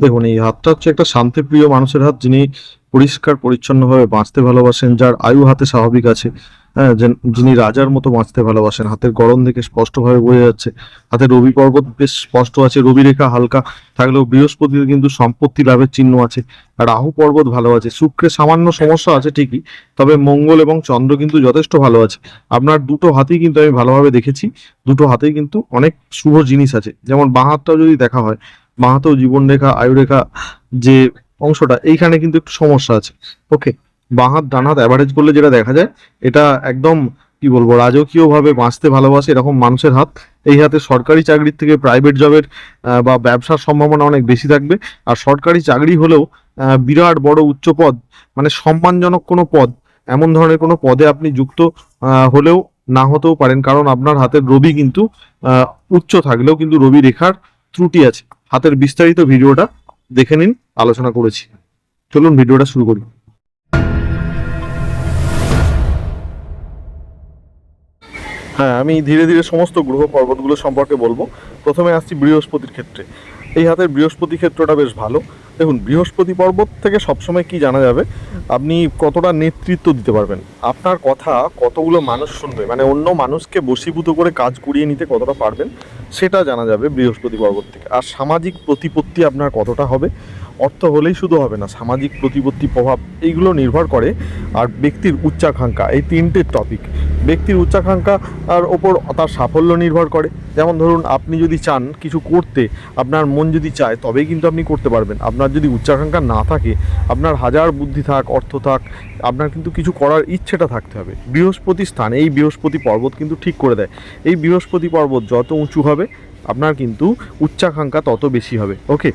দেখুন, এই হাতটা হচ্ছে একটা শান্তিপ্রিয় মানুষের হাত যিনি পরিষ্কার, পরিচ্ছন্নভাবে বাঁচতে ভালোবাসেন, যার আয়ু হাতে স্বাভাবিক আছে হ্যাঁ যেন- রাজার মতো বাঁচতে ভালোবাসেন। হাতের গরম দেখে স্পষ্টভাবে বোঝা যাচ্ছে হাতে রবি পর্বত বেশ স্পষ্ট আছে রবি রেখা হালকা থাকলেও বৃহস্পতির কিন্তু সম্পত্তি লাভের চিহ্ন আছে রাহু পর্বত ভালো আছে শুক্রে সামান্য সমস্যা আছে ঠিকই, তবে মঙ্গল এবং চন্দ্র কিন্তু যথেষ্ট ভালো আছে। আপনার দুটো হাতেই কিন্তু আমি ভালোভাবে দেখেছি, দুটো হাতেই কিন্তু অনেক শুভ জিনিস আছে, যেমন বাঁ হাতটাও যদি দেখা হয় বাঁ হাতেও জীবনরেখা, আয়ুরেখা যে অংশটা, এইখানে কিন্তু একটু সমস্যা আছে। ওকে বাঁ হাত ডান হাত অ্যাভারেজ করলে যেটা দেখা যায়, এটা একদম, কি বলব রাজকীয় ভাবে বাঁচতে ভালোবাসে এরকম মানুষের হাত। এই হাতে সরকারি চাকরির থেকে প্রাইভেট জবের বা ব্যবসার সম্ভাবনা অনেক বেশি থাকবে। আর সরকারি চাকরি হলেও বিরাট বড় উচ্চ পদ মানে সম্মানজনক কোনো পদ, এমন ধরনের কোনো পদে আপনি যুক্ত হলেও না হতেও পারেন। কারণ আপনার হাতের রবি কিন্তু উচ্চ থাকলেও কিন্তু রবি রেখার ত্রুটি আছে। হাতের বিস্তারিত ভিডিওটা দেখে নিন, আলোচনা করেছি। চলুন ভিডিওটা শুরু করি। হ্যাঁ আমি ধীরে ধীরে সমস্ত গ্রহ পর্বতগুলো সম্পর্কে বলব। প্রথমে আসছি বৃহস্পতির ক্ষেত্রে। এই হাতের বৃহস্পতি ক্ষেত্রটা বেশ ভালো। দেখুন, বৃহস্পতি পর্বত থেকে সবসময় কি জানা যাবে? আপনি কতটা নেতৃত্ব দিতে পারবেন? আপনার কথা কতগুলো মানুষ শুনবে? মানে অন্য মানুষকে বশীভূত করে কাজ করিয়ে নিতে কতটা পারবেন? সেটা জানা যাবে বৃহস্পতি পর্বত থেকে। আর সামাজিক প্রতিপত্তি আপনার কতটা হবে? অর্থ হলেই শুধু হবে না, সামাজিক প্রতিপত্তি প্রভাব এইগুলো নির্ভর করে। আর ব্যক্তির উচ্চাকাঙ্ক্ষা, এই তিনটে টপিক ব্যক্তির উচ্চাকাঙ্ক্ষা আর ওপর তার সাফল্য নির্ভর করে। যেমন ধরুন, আপনি যদি চান কিছু করতে, আপনার মন যদি চায়, তবেই কিন্তু আপনি করতে পারবেন। আপনার যদি উচ্চাকাঙ্ক্ষা না থাকে, আপনার হাজার বুদ্ধি থাক, অর্থ থাক, আপনার কিন্তু কিছু করার ইচ্ছেটা থাকতে হবে। বৃহস্পতি স্থান, এই বৃহস্পতি পর্বত কিন্তু ঠিক করে দেয়। এই বৃহস্পতি পর্বত যত উঁচু হবে আপনার কিন্তু উচ্চাকাঙ্ক্ষা তত বেশি হবে। ওকে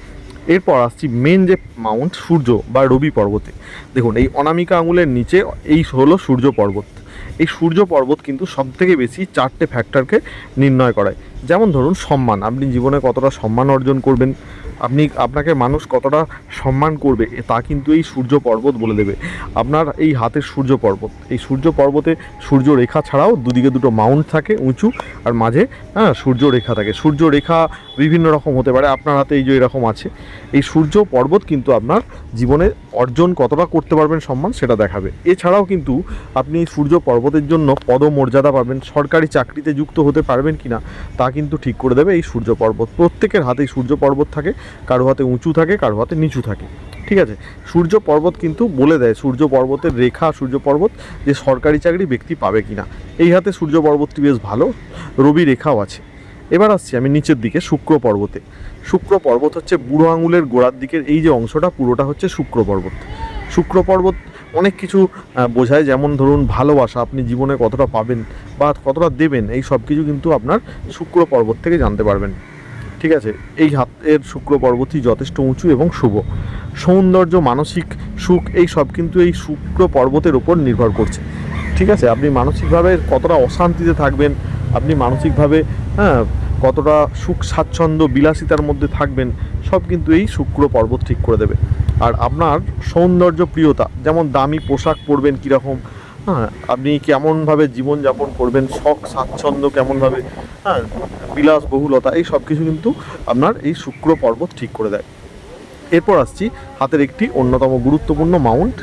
এরপর আসছি মেন যে মাউন্ট সূর্য বা রবি পর্বতে। দেখুন, এই অনামিকা আঙুলের নিচে এই হলো সূর্য পর্বত। এই সূর্য পর্বত কিন্তু সবথেকে বেশি চারটে ফ্যাক্টরকে নির্ণয় করায়। যেমন ধরুন সম্মান, আপনি জীবনে কতটা সম্মান অর্জন করবেন, আপনি, আপনাকে মানুষ কতটা সম্মান করবে তা কিন্তু এই সূর্য পর্বত বলে দেবে। আপনার এই হাতের সূর্য পর্বত, এই সূর্য পর্বতে সূর্য রেখা ছাড়াও দুদিকে দুটো মাউন্ট থাকে উঁচু আর মাঝে হ্যাঁ সূর্য রেখা থাকে। সূর্য রেখা বিভিন্ন রকম হতে পারে, আপনার হাতে এই যে এরকম আছে। এই সূর্য পর্বত কিন্তু আপনার জীবনে অর্জন কতটা করতে পারবেন সম্মান সেটা দেখাবে। এছাড়াও কিন্তু আপনি সূর্য পর্বতের জন্য পদমর্যাদা পাবেন, সরকারি চাকরিতে যুক্ত হতে পারবেন কিনা, তা কিন্তু ঠিক করে দেবে, এই সূর্য পর্বত। প্রত্যেকের হাতেই সূর্য পর্বত থাকে, কারও হাতে উঁচু থাকে, কারও হাতে নিচু থাকে। ঠিক আছে? সূর্য পর্বত কিন্তু বলে দেয়, সূর্য পর্বতের রেখা, সূর্য পর্বত, যে সরকারি চাকরি ব্যক্তি পাবে কিনা। এই হাতে সূর্য পর্বতটি বেশ ভালো, রবি রেখাও আছে। এবার আসছি আমি নিচের দিকে, শুক্র পর্বতে। শুক্র পর্বত হচ্ছে বুড়ো আঙুলের গোড়ার দিকের এই যে অংশটা, পুরোটা হচ্ছে শুক্র পর্বত। শুক্র পর্বত অনেক কিছু বোঝায়। যেমন ধরুন, ভালোবাসা, আপনি জীবনে কতটা পাবেন বা কতটা দেবেন, এই সব কিছু কিন্তু আপনার শুক্র পর্বত থেকে জানতে পারবেন। ঠিক আছে? এই হাতের শুক্র পর্বতই যথেষ্ট উঁচু এবং শুভ। সৌন্দর্য, মানসিক সুখ, এই সব কিন্তু এই শুক্র পর্বতের উপর নির্ভর করছে। ঠিক আছে? আপনি মানসিকভাবে কতটা অশান্তিতে থাকবেন, আপনি মানসিকভাবে হ্যাঁ কতটা সুখ স্বাচ্ছন্দ্য বিলাসিতার মধ্যে থাকবেন সব কিন্তু এই শুক্র পর্বত ঠিক করে দেবে। আর আপনার সৌন্দর্য প্রিয়তা যেমন দামি পোশাক পরবেন কীরকম হ্যাঁ আপনি কেমনভাবে জীবনযাপন করবেন, শখ, স্বাচ্ছন্দ্য কেমনভাবে হ্যাঁ বিলাস, বহুলতা, এই সব কিছু কিন্তু আপনার এই শুক্র পর্বত ঠিক করে দেয়। এরপর আসছি হাতের একটি অন্যতম গুরুত্বপূর্ণ মাউন্ট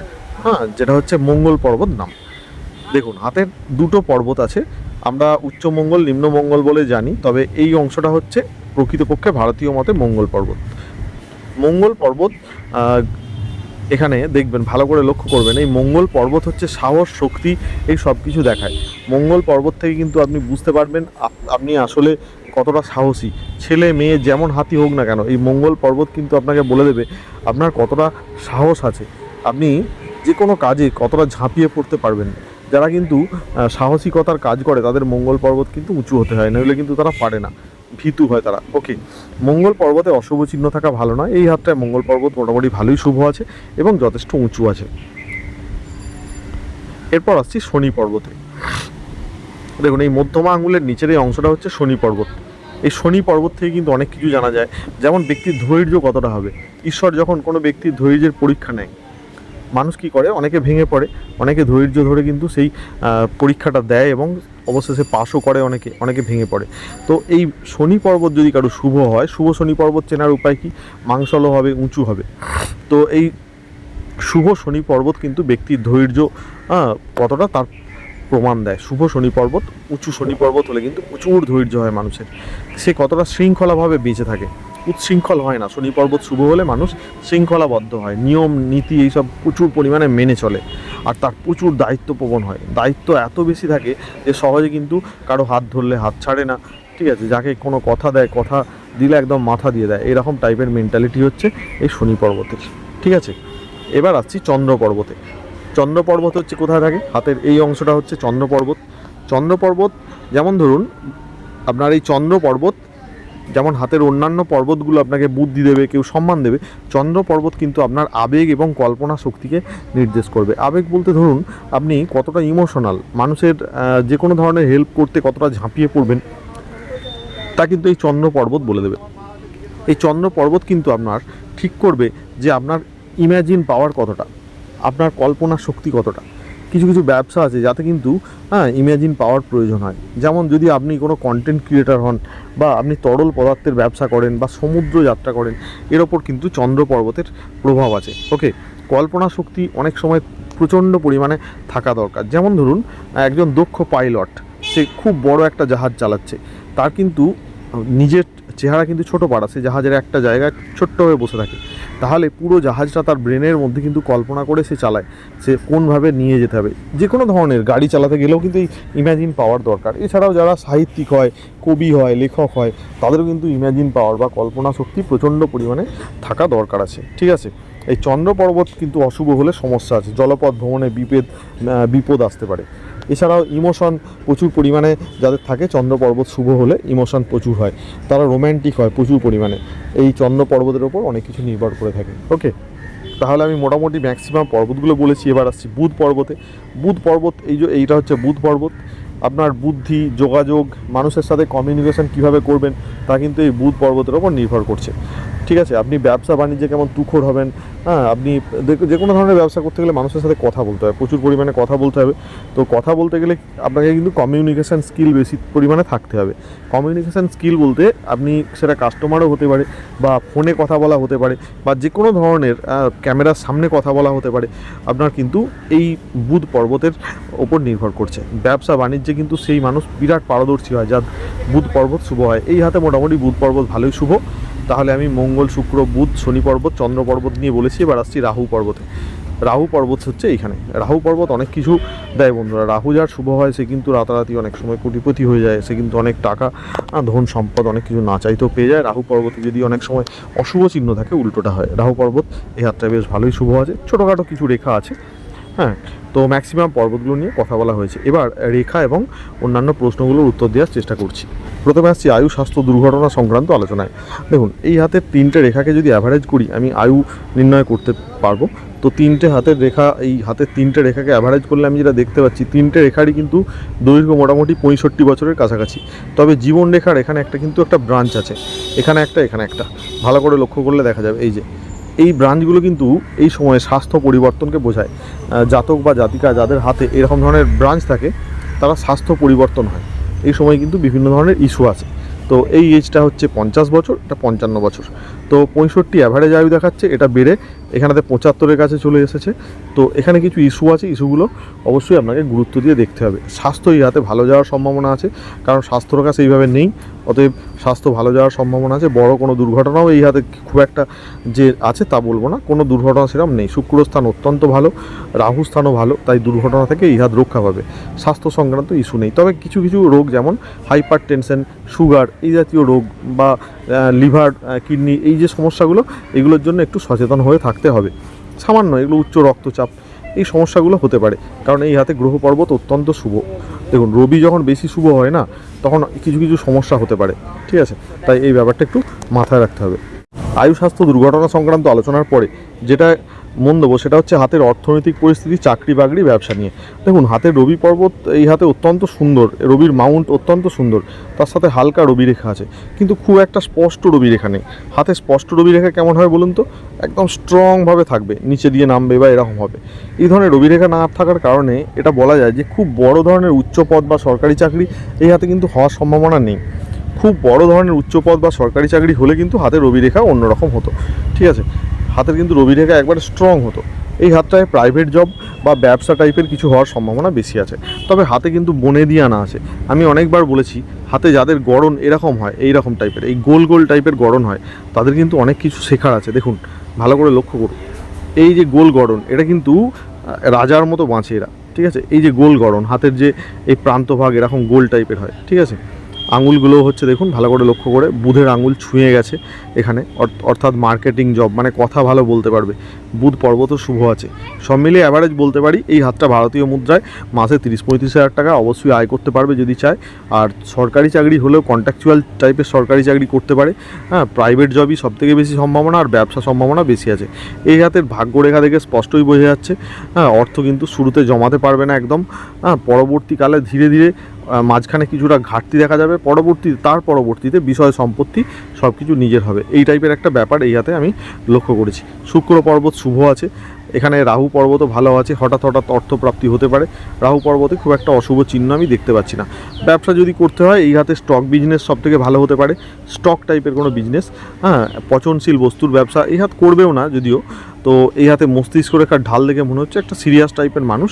হ্যাঁ যেটা হচ্ছে মঙ্গল পর্বত নাম। দেখুন, হাতের দুটো পর্বত আছে, আমরা উচ্চমঙ্গল নিম্নমঙ্গল বলে জানি, তবে এই অংশটা হচ্ছে প্রকৃতপক্ষে ভারতীয় মতে মঙ্গল পর্বত। মঙ্গল পর্বত এখানে দেখবেন, ভালো করে লক্ষ্য করবেন, এই মঙ্গল পর্বত হচ্ছে সাহস, শক্তি, এই সব কিছু দেখায়। মঙ্গল পর্বত থেকে কিন্তু আপনি বুঝতে পারবেন আপনি আসলে কতটা সাহসী। ছেলে, মেয়ে, যেমন হাতি হোক না কেন, এই মঙ্গল পর্বত কিন্তু আপনাকে বলে দেবে, আপনার কতটা সাহস আছে। আপনি যে কোনো কাজে কতটা ঝাঁপিয়ে পড়তে পারবেন। যারা কিন্তু সাহসিকতার কাজ করে, তাদের মঙ্গল পর্বত কিন্তু উঁচু হতে হয়, নইলে কিন্তু তারা পারে না। ভীতু হয় তারা। ওকে মঙ্গল পর্বতে অশুভ চিহ্ন থাকা ভালো নয়। এই হাতটায় মঙ্গল পর্বত মোটামুটি ভালোই শুভ আছে এবং যথেষ্ট উঁচু আছে। এরপর আসছি শনি পর্বতে। দেখুন, এই মধ্যমা আঙুলের নিচের এই অংশটা হচ্ছে শনি পর্বত। এই শনি পর্বত থেকে কিন্তু অনেক কিছু জানা যায়। যেমন ব্যক্তির ধৈর্য কতটা হবে? ঈশ্বর যখন কোনো ব্যক্তির ধৈর্যের পরীক্ষা নেয় মানুষ কি করে? অনেকে ভেঙে পড়ে, অনেকে ধৈর্য ধরে কিন্তু সেই পরীক্ষাটা দেয় এবং অবশেষে পাশও করে অনেকে অনেকে ভেঙে পড়ে। তো এই শনি পর্বত যদি কারও শুভ হয়, শুভ শনি পর্বত চেনার উপায় কি? মাংসলও হবে, উঁচু হবে। তো এই শুভ শনি পর্বত কিন্তু ব্যক্তির ধৈর্য কতটা তার প্রমাণ দেয়। শুভ শনি পর্বত, উঁচু শনি পর্বত হলে কিন্তু প্রচুর ধৈর্য হয় মানুষের। সে কতটা শৃঙ্খলাভাবে বেঁচে থাকে। উচ্ছৃঙ্খল হয় না। শনি পর্বত শুভ হলে মানুষ শৃঙ্খলাবদ্ধ হয়। নিয়ম, নীতি এইসব প্রচুর পরিমাণে মেনে চলে। আর তার প্রচুর দায়িত্বপ্রবণ হয়। দায়িত্ব এত বেশি থাকে যে সহজে কিন্তু কারও হাত ধরলে হাত ছাড়ে না। ঠিক আছে? যাকে কোনো কথা দেয়, কথা দিলে একদম মাথা দিয়ে দেয়। এরকম টাইপের মেন্টালিটি হচ্ছে এই শনি পর্বতের। ঠিক আছে? এবার আসছি চন্দ্র পর্বতে। চন্দ্র পর্বত হচ্ছে কোথায় থাকে? হাতের এই অংশটা হচ্ছে চন্দ্র পর্বত। চন্দ্র পর্বত, যেমন ধরুন, আপনার এই চন্দ্র পর্বত যেমন হাতের অন্যান্য পর্বতগুলো আপনাকে বুদ্ধি দেবে, কেউ সম্মান দেবে চন্দ্র পর্বত কিন্তু আপনার আবেগ এবং কল্পনা শক্তিকে নির্দেশ করবে। আবেগ বলতে ধরুন, আপনি কতটা ইমোশনাল মানুষের যে কোনো ধরনের হেল্প করতে কতটা ঝাঁপিয়ে পড়বেন, তা কিন্তু এই চন্দ্র পর্বত বলে দেবে। এই চন্দ্র পর্বত কিন্তু আপনার ঠিক করবে যে আপনার ইম্যাজিন পাওয়ার কতটা, আপনার কল্পনা শক্তি কতটা। কিছু কিছু ব্যবসা আছে যাতে কিন্তু হ্যাঁ ইম্যাজিন পাওয়ার প্রয়োজন হয়। যেমন যদি আপনি কোনো কন্টেন্ট ক্রিয়েটার হন বা আপনি তরল পদার্থের ব্যবসা করেন বা সমুদ্র যাত্রা করেন, এর ওপর কিন্তু চন্দ্র পর্বতের প্রভাব আছে। ওকে কল্পনা শক্তি অনেক সময় প্রচণ্ড পরিমাণে থাকা দরকার। যেমন ধরুন, একজন দক্ষ পাইলট সে খুব বড় একটা জাহাজ চালাচ্ছে। তার কিন্তু নিজের চেহারা কিন্তু ছোট পাড়া, সে জাহাজের একটা জায়গায় ছোট্ট হয়ে বসে থাকে। তাহলে পুরো জাহাজটা তার ব্রেনের মধ্যে কিন্তু কল্পনা করে সে চালায়, সে কোনভাবে নিয়ে যেতে হবে। যে কোনো ধরনের গাড়ি চালাতে গেলেও কিন্তু এই ইম্যাজিন পাওয়ার দরকার। এছাড়াও যারা সাহিত্যিক হয়, কবি হয়, লেখক হয়, তাদেরও কিন্তু ইম্যাজিন পাওয়ার বা কল্পনা শক্তি প্রচণ্ড পরিমাণে থাকা দরকার আছে। ঠিক আছে? এই চন্দ্র পর্বত কিন্তু অশুভ হলে সমস্যা আছে। জলপথ ভ্রমণে বিপদ বিপদ আসতে পারে। এছাড়াও ইমোশন প্রচুর পরিমাণে যাদের থাকে চন্দ্র পর্বত শুভ হলে ইমোশন প্রচুর হয়, তারা রোম্যান্টিক হয় প্রচুর পরিমাণে। এই চন্দ্র পর্বতের ওপর অনেক কিছু নির্ভর করে থাকে ওকে তাহলে আমি মোটামুটি ম্যাক্সিমাম পর্বতগুলো বলেছি, এবার আসছি বুধ পর্বতে। বুধ পর্বত, এই যে এইটা হচ্ছে বুধ পর্বত। আপনার বুদ্ধি, যোগাযোগ, মানুষের সাথে কমিউনিকেশন কীভাবে করবেন, তা কিন্তু এই বুধ পর্বতের ওপর নির্ভর করছে। ঠিক আছে, আপনি ব্যবসা বাণিজ্যে কেমন তুখর হবেন হ্যাঁ আপনি যে কোনো ধরনের ব্যবসা করতে গেলে মানুষের সাথে কথা বলতে হবে, প্রচুর পরিমাণে কথা বলতে হবে। তো কথা বলতে গেলে আপনাকে কিন্তু কমিউনিকেশান স্কিল বেশি পরিমাণে থাকতে হবে। কমিউনিকেশান স্কিল বলতে আপনি সেটা কাস্টমারও হতে পারে বা ফোনে কথা বলা হতে পারে বা যে কোনো ধরনের ক্যামেরার সামনে কথা বলা হতে পারে, আপনার কিন্তু এই বুধ পর্বতের ওপর নির্ভর করছে। ব্যবসা বাণিজ্যে কিন্তু সেই মানুষ বিরাট পারদর্শী হয়, যার বুধ পর্বত শুভ হয়। এই হাতে মোটামুটি বুধ পর্বত ভালোই শুভ। তাহলে আমি মঙ্গল, শুক্র, বুধ, শনি পর্বত, চন্দ্র পর্বত নিয়ে বলেছি, এবার আসছি রাহু পর্বতে। রাহু পর্বত হচ্ছে এইখানে। রাহু পর্বত অনেক কিছু দেয় বন্ধুরা। রাহু যার শুভ হয়, সে কিন্তু রাতারাতি অনেক সময় কোটিপতি হয়ে যায়। সে কিন্তু অনেক টাকা ধন, সম্পদ, অনেক কিছু না চাইতেও পেয়ে যায়। রাহু পর্বতে যদি অনেক সময় অশুভ চিহ্ন থাকে, উল্টোটা হয়। রাহু পর্বত, এই হাতটা বেশ ভালোই শুভ আছে। ছোটোখাটো কিছু রেখা আছে। হ্যাঁ। তো ম্যাক্সিমাম পর্বতগুলো নিয়ে কথা বলা হয়েছে। এবার রেখা এবং অন্যান্য প্রশ্নগুলোর উত্তর দেওয়ার চেষ্টা করছি। প্রথমে আসছি আয়ু স্বাস্থ্য দুর্ঘটনা সংক্রান্ত আলোচনায়। দেখুন, এই হাতের তিনটে রেখাকে যদি অ্যাভারেজ করি, আমি আয়ু নির্ণয় করতে পারব। তো তিনটে হাতের রেখা, এই হাতের তিনটে রেখাকে অ্যাভারেজ করলে আমি যেটা দেখতে পাচ্ছি, তিনটে রেখারই কিন্তু দৈর্ঘ্য মোটামুটি পঁয়ষট্টি বছরের কাছাকাছি। তবে জীবন রেখার এখানে একটা কিন্তু একটা ব্রাঞ্চ আছে। এখানে একটা এখানে একটা। ভালো করে লক্ষ্য করলে দেখা যাবে, এই যে। এই ব্রাঞ্চগুলো কিন্তু এই সময়ে স্বাস্থ্য পরিবর্তনকে বোঝায়। জাতক বা জাতিকা যাদের হাতে এরকম ধরনের ব্রাঞ্চ থাকে, তারা স্বাস্থ্য পরিবর্তন হয়। এই সময় কিন্তু বিভিন্ন ধরনের ইস্যু আছে। তো এই এজটা হচ্ছে পঞ্চাশ বছর, এটা পঞ্চান্ন বছর। তো পঁয়ষট্টি অ্যাভারেজ আয়ু দেখাচ্ছে, এটা বেড়ে এখানেতে পঁচাত্তরের কাছে চলে এসেছে। তো এখানে কিছু ইস্যু আছে ইস্যুগুলো অবশ্যই আপনাকে গুরুত্ব দিয়ে দেখতে হবে। স্বাস্থ্য এই হাতে ভালো যাওয়ার সম্ভাবনা আছে, কারণ স্বাস্থ্যর কাছে এইভাবে নেই, অতএব স্বাস্থ্য ভালো যাওয়ার সম্ভাবনা আছে। বড় কোনো দুর্ঘটনাও এই হাতে খুব একটা যে আছে তা বলব না, কোনো দুর্ঘটনা সেরকম নেই। শুক্র স্থান অত্যন্ত ভালো, রাহু স্থানও ভালো, তাই দুর্ঘটনা থেকে এই হাত রক্ষা পাবে। স্বাস্থ্য সংক্রান্ত ইস্যু নেই। তবে কিছু কিছু রোগ যেমন হাইপার টেনশন সুগার এই জাতীয় রোগ বা লিভার কিডনি এই যে সমস্যাগুলো, এগুলোর জন্য একটু সচেতন হয়ে থাকতে হবে। সামান্য এগুলো উচ্চ রক্তচাপ, এই সমস্যাগুলো হতে পারে। কারণ এই হাতে গ্রহ পর্বত অত্যন্ত শুভ। দেখুন, রবি যখন বেশি শুভ হয় না, তখন কিছু কিছু সমস্যা হতে পারে। ঠিক আছে? তাই এই ব্যাপারটা একটু মাথায় রাখতে হবে। আয়ু স্বাস্থ্য দুর্ঘটনা সংক্রান্ত আলোচনার পরে, যেটা মন দেবো, সেটা হচ্ছে হাতের অর্থনৈতিক পরিস্থিতি, চাকরি বাকরি, ব্যবসা নিয়ে। দেখুন হাতের রবি পর্বত এই হাতে অত্যন্ত সুন্দর, রবির মাউন্ট অত্যন্ত সুন্দর, তার সাথে হালকা রবি রেখা আছে। কিন্তু খুব একটা স্পষ্ট রবি রেখা নেই। হাতে স্পষ্ট রবি রেখা কেমন হয় বলুন তো? একদম স্ট্রংভাবে থাকবে, নিচে দিয়ে নামবে বা এরকম হবে। এই ধরনের রবি রেখা না থাকার কারণে এটা বলা যায় যে খুব বড় ধরনের উচ্চ পদ বা সরকারি চাকরি এই হাতে কিন্তু হওয়ার সম্ভাবনা নেই। খুব বড় ধরনের উচ্চ পদ বা সরকারি চাকরি হলে কিন্তু হাতে রবি রেখা অন্যরকম হতো। ঠিক আছে? হাতের কিন্তু রবি রেখা একবারে স্ট্রং হতো। এই হাতটায় প্রাইভেট জব বা ব্যবসা টাইপের কিছু হওয়ার সম্ভাবনা বেশি আছে। তবে হাতে কিন্তু বনে দিয়ে আনা আছে। আমি অনেকবার বলেছি, হাতে যাদের গড়ন এরকম হয় এই রকম টাইপের এই গোল গোল টাইপের গড়ন হয়, তাদের কিন্তু অনেক কিছু শেখার আছে। দেখুন, ভালো করে লক্ষ্য করুন। এই যে গোল গড়ন, এটা কিন্তু রাজার মতো বাঁচে এরা, ঠিক আছে? এই যে গোল গড়ন, হাতের যে এই প্রান্তভাগ এরকম গোল টাইপের হয়, ঠিক আছে? আঙুলগুলো হচ্ছে, দেখুন, ভালো করে লক্ষ্য করে বুধের আঙুল ছুঁয়ে গেছে এখানে। অর- অর্থাৎ মার্কেটিং জব মানে কথা ভালো বলতে পারবে। বুধ পর্বত শুভ আছে। সব মিলিয়ে অ্যাভারেজ বলতে পারি, এই হাতটা ভারতীয় মুদ্রায় মাসে তিরিশ পঁয়ত্রিশ হাজার টাকা অবশ্যই আয় করতে পারবে যদি চায়। আর সরকারি চাকরি হলেও কন্ট্রাকচুয়াল টাইপের সরকারি চাকরি করতে পারে। হ্যাঁ প্রাইভেট জবই সব থেকে বেশি সম্ভাবনা আর ব্যবসা সম্ভাবনা বেশি আছে। এই হাতের ভাগ্যরেখা দেখে স্পষ্টই বোঝা যাচ্ছে। হ্যাঁ অর্থ কিন্তু শুরুতে জমাতে পারবে না একদম। হ্যাঁ পরবর্তীকালে ধীরে ধীরে মাঝখানে কিছুটা ঘাটতি দেখা যাবে। পরবর্তী, তার পরবর্তীতে বিষয় সম্পত্তি সব কিছু নিজের হবে। এই টাইপের একটা ব্যাপার এই হাতে আমি লক্ষ্য করেছি। শুক্র পর্বত শুভ আছে। এখানে রাহু পর্বতও ভালো আছে। হঠাৎ হঠাৎ অর্থপ্রাপ্তি হতে পারে। রাহু পর্বতে খুব একটা অশুভ চিহ্ন আমি দেখতে পাচ্ছি না। ব্যবসা যদি করতে হয়, এই হাতে স্টক বিজনেস সব থেকে ভালো হতে পারে। স্টক টাইপের কোনো বিজনেস হ্যাঁ পচনশীল বস্তুর ব্যবসা এই হাত করবেও না যদিও। তো এই হাতে মস্তিষ্ক রেখার ঢাল দেখে মনে হচ্ছে একটা সিরিয়াস টাইপের মানুষ,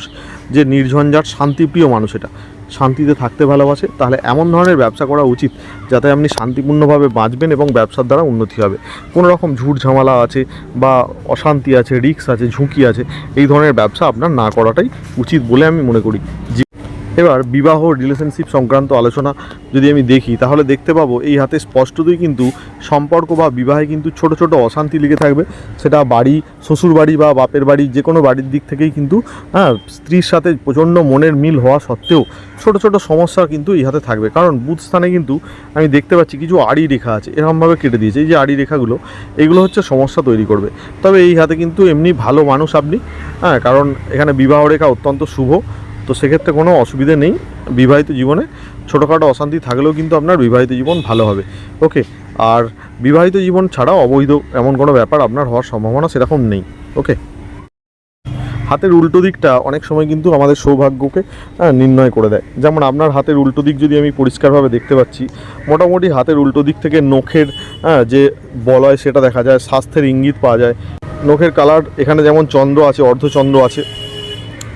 যে নির্ঝঞ্ঝাট, শান্তিপ্রিয় মানুষ এটা। শান্তিতে থাকতে ভালোবাসে, তাহলে এমন ধরনের ব্যবসা করা উচিত যাতে আপনি শান্তিপূর্ণভাবে বাঁচবেন এবং ব্যবসার দ্বারা উন্নতি হবে। কোনো রকম ঝুট ঝামেলা আছে বা অশান্তি আছে রিক্স আছে, ঝুঁকি আছে, এই ধরনের ব্যবসা আপনার না করাটাই উচিত বলে আমি মনে করি। এবার বিবাহ রিলেশনশিপ সংক্রান্ত আলোচনা যদি আমি দেখি, তাহলে দেখতে পাবো এই হাতে স্পষ্টতই কিন্তু সম্পর্ক বা বিবাহে কিন্তু ছোট ছোট অশান্তি লেগে থাকবে। সেটা বাড়ি, শ্বশুর বাড়ি বা বাপের বাড়ি যে কোনো বাড়ির দিক থেকেই কিন্তু হ্যাঁ স্ত্রীর সাথে প্রচণ্ড মনের মিল হওয়া সত্ত্বেও ছোট ছোট সমস্যা কিন্তু এই হাতে থাকবে। কারণ বুধ স্থানে কিন্তু আমি দেখতে পাচ্ছি কিছু আড়ি রেখা আছে, এরকমভাবে কেটে দিয়েছে। এই যে আড়ি রেখাগুলো, এগুলো হচ্ছে সমস্যা তৈরি করবে। তবে এই হাতে কিন্তু এমনি ভালো মানুষ আপনি হ্যাঁ কারণ এখানে বিবাহ রেখা অত্যন্ত শুভ। তো সেক্ষেত্রে কোনো অসুবিধে নেই বিবাহিত জীবনে। ছোটোখাটো অশান্তি থাকলেও কিন্তু আপনার বিবাহিত জীবন ভালো হবে। ওকে, আর বিবাহিত জীবন ছাড়া অবৈধ এমন কোনো ব্যাপার আপনার হওয়ার সম্ভাবনা সেরকম নেই। ওকে, হাতের উল্টো দিকটা অনেক সময় কিন্তু আমাদের সৌভাগ্যকে নির্ণয় করে দেয়। যেমন আপনার হাতের উল্টো দিক যদি আমি পরিষ্কারভাবে দেখতে পাচ্ছি, মোটামুটি হাতের উল্টো দিক থেকে নখের যে বলয় সেটা দেখা যায়, স্বাস্থ্যের ইঙ্গিত পাওয়া যায়। নখের কালার এখানে যেমন চন্দ্র আছে, অর্ধচন্দ্র আছে।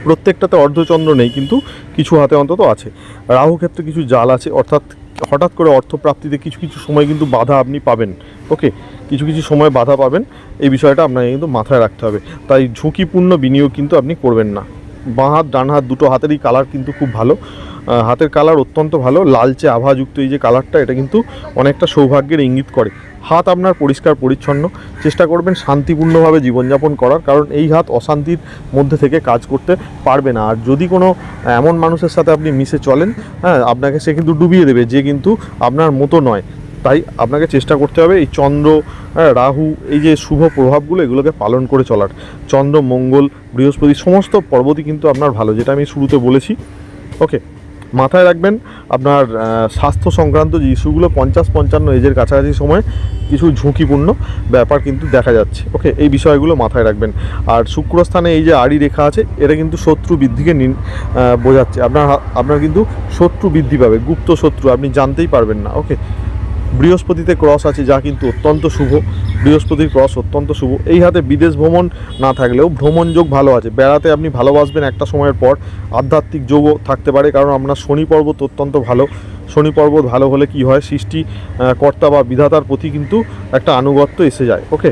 প্রত্যেকটাতে অর্ধচন্দ্র নেই, কিন্তু কিছু হাতে অন্তত আছে। রাহু ক্ষেত্রে কিছু জাল আছে, অর্থাৎ হঠাৎ করে অর্থপ্রাপ্তিতে কিছু কিছু সময় কিন্তু বাধা আপনি পাবেন। ওকে? কিছু কিছু সময় বাধা পাবেন, এই বিষয়টা আপনাকে কিন্তু মাথায় রাখতে হবে। তাই ঝুঁকিপূর্ণ বিনিয়োগ কিন্তু আপনি করবেন না। বাঁ হাত, ডান হাত দুটো হাতেরই কালার কিন্তু খুব ভালো। হাতের কালার অত্যন্ত ভালো। লালচে আভাযুক্ত এই যে কালারটা এটা কিন্তু অনেকটা সৌভাগ্যের ইঙ্গিত করে। হাত আপনার পরিষ্কার, পরিচ্ছন্ন। চেষ্টা করবেন শান্তিপূর্ণভাবে জীবনযাপন করার, কারণ এই হাত অশান্তির মধ্যে থেকে কাজ করতে পারবে না। আর যদি কোনো এমন মানুষের সাথে আপনি মিশে চলেন হ্যাঁ আপনাকে সে কিন্তু ডুবিয়ে দেবে, যে কিন্তু আপনার মতো নয়। তাই আপনাকে চেষ্টা করতে হবে এই চন্দ্র হ্যাঁ, রাহু এই যে শুভ প্রভাবগুলো এগুলোকে পালন করে চলার। চন্দ্র মঙ্গল বৃহস্পতি সমস্ত পর্বতই কিন্তু আপনার ভালো যেটা আমি শুরুতে বলেছি। ওকে মাথায় রাখবেন আপনার স্বাস্থ্য সংক্রান্ত যে ইস্যুগুলো পঞ্চাশ পঞ্চান্ন এজের কাছাকাছি সময় কিছু ঝুঁকিপূর্ণ ব্যাপার কিন্তু দেখা যাচ্ছে। ওকে এই বিষয়গুলো মাথায় রাখবেন। আর শুক্রস্থানে এই যে আড়ি রেখা আছে এটা কিন্তু শত্রু বৃদ্ধিকে নিন বোঝাচ্ছে। আপনার আপনার কিন্তু শত্রু বৃদ্ধি পাবে গুপ্ত শত্রু আপনি জানতেই পারবেন না। ওকে বৃহস্পতিতে ক্রস আছে, যা কিন্তু অত্যন্ত শুভ। বৃহস্পতির ক্রস অত্যন্ত শুভ। এই হাতে বিদেশ ভ্রমণ না থাকলেও ভ্রমণ যোগ ভালো আছে। বেড়াতে আপনি ভালোবাসবেন একটা সময়ের পর। আধ্যাত্মিক যোগও থাকতে পারে, কারণ আপনার শনি পর্বত অত্যন্ত ভালো। শনি পর্বত ভালো হলে কি হয়? সৃষ্টি কর্তা বা বিধাতার প্রতি কিন্তু একটা আনুগত্য এসে যায়। ওকে